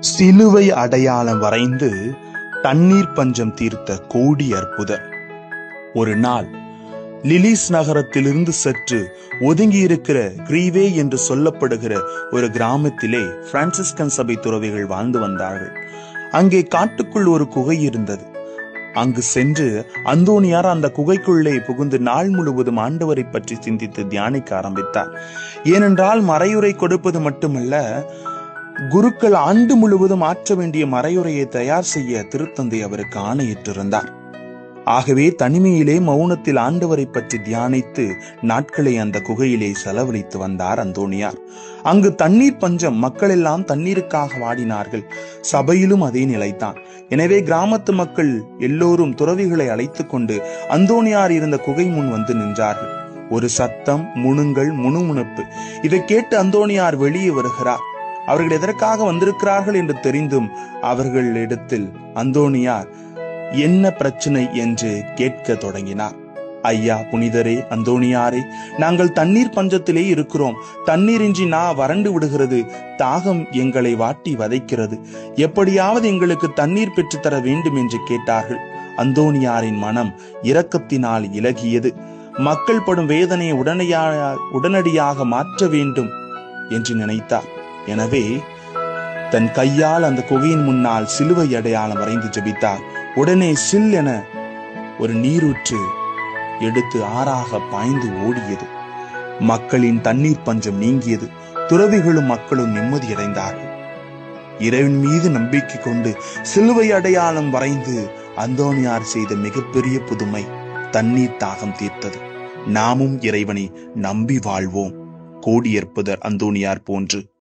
சிலுவை அடையாளம் வரைந்து தண்ணீர் பஞ்சம் தீர்த்த கோடி அற்புதர். ஒரு நாள் லிலிஸ் நகரத்திலிருந்து சற்று ஒதுங்கி இருக்கிற கிரீவே என்று சொல்லப்படுகிற ஒரு கிராமத்திலே பிரான்சிஸ்கன் சபை துறவிகள் வாழ்ந்து வந்தார்கள். அங்கே காட்டுக்குள் ஒரு குகை இருந்தது. அங்கு சென்று அந்தோனியார் அந்த குகைக்குள்ளே புகுந்து நாள் முழுவதும் ஆண்டவரை பற்றி சிந்தித்து தியானிக்க ஆரம்பித்தார். ஏனென்றால் மறையுரை கொடுப்பது மட்டுமல்ல குருக்கள் ஆண்டு முழுவதும் ஆற்ற வேண்டிய மறையுரையை தயார் செய்ய திருத்தந்தை அவருக்கு ஆணையிட்டிருந்தார். ஆகவே தனிமையிலே மௌனத்தில் ஆண்டவரை பற்றி தியானித்து நாட்களை அந்த குகையிலே செலவழித்து வந்தார் அந்தோணியார் அங்கு தண்ணீர் பஞ்சம் மக்கள் எல்லாம் தண்ணீருக்காக வாடினார்கள். சபையிலும் அதே நிலைதான். எனவே கிராமத்து மக்கள் எல்லோரும் துறவிகளை அழைத்துக் கொண்டு அந்தோணியார் இருந்த குகை முன் வந்து நின்றார்கள். ஒரு சத்தம் முணுங்கள் முணுமுணுப்பு. இதை கேட்டு அந்தோணியார் வெளியே வருகிறார். அவர்கள் எதற்காக வந்திருக்கிறார்கள் என்று தெரிந்தும் அவர்களிடத்தில் அந்தோணியார் என்ன பிரச்சனை என்று கேட்க தொடங்கினார். ஐயா புனிதரே அந்தோணியாரே நாங்கள் தண்ணீர் பஞ்சத்திலே இருக்கிறோம். தண்ணீரின்றி நா வறண்டு விடுகிறது. தாகம் எங்களை வாட்டி வதைக்கிறது. எப்படியாவது எங்களுக்கு தண்ணீர் பெற்றுத்தர வேண்டும் என்று கேட்டார்கள். அந்தோணியாரின் மனம் இரக்கத்தினால் இலகியது. மக்கள் படும் வேதனையை உடனடியாக உடனடியாக மாற்ற வேண்டும் என்று நினைத்தார். எனவே தன் கையால் அந்த குகையின் முன்னால் சிலுவை அடையாளம் வரைந்து ஜபித்தார். உடனே சில் என ஒரு நீரூற்று எடுத்து ஆறாக பாய்ந்து ஓடியது. மக்களின் தண்ணீர் பஞ்சம் நீங்கியது. துறவிகளும் மக்களும் நிம்மதியடைந்தார்கள். இறைவன் மீது நம்பிக்கை கொண்டு சிலுவை அடையாளம் வரைந்து அந்தோனியார் செய்த மிகப்பெரிய புதுமை தண்ணீர் தாகம் தீர்த்தது. நாமும் இறைவனை நம்பி வாழ்வோம். கோடியற்பதர் அந்தோனியார் போன்று.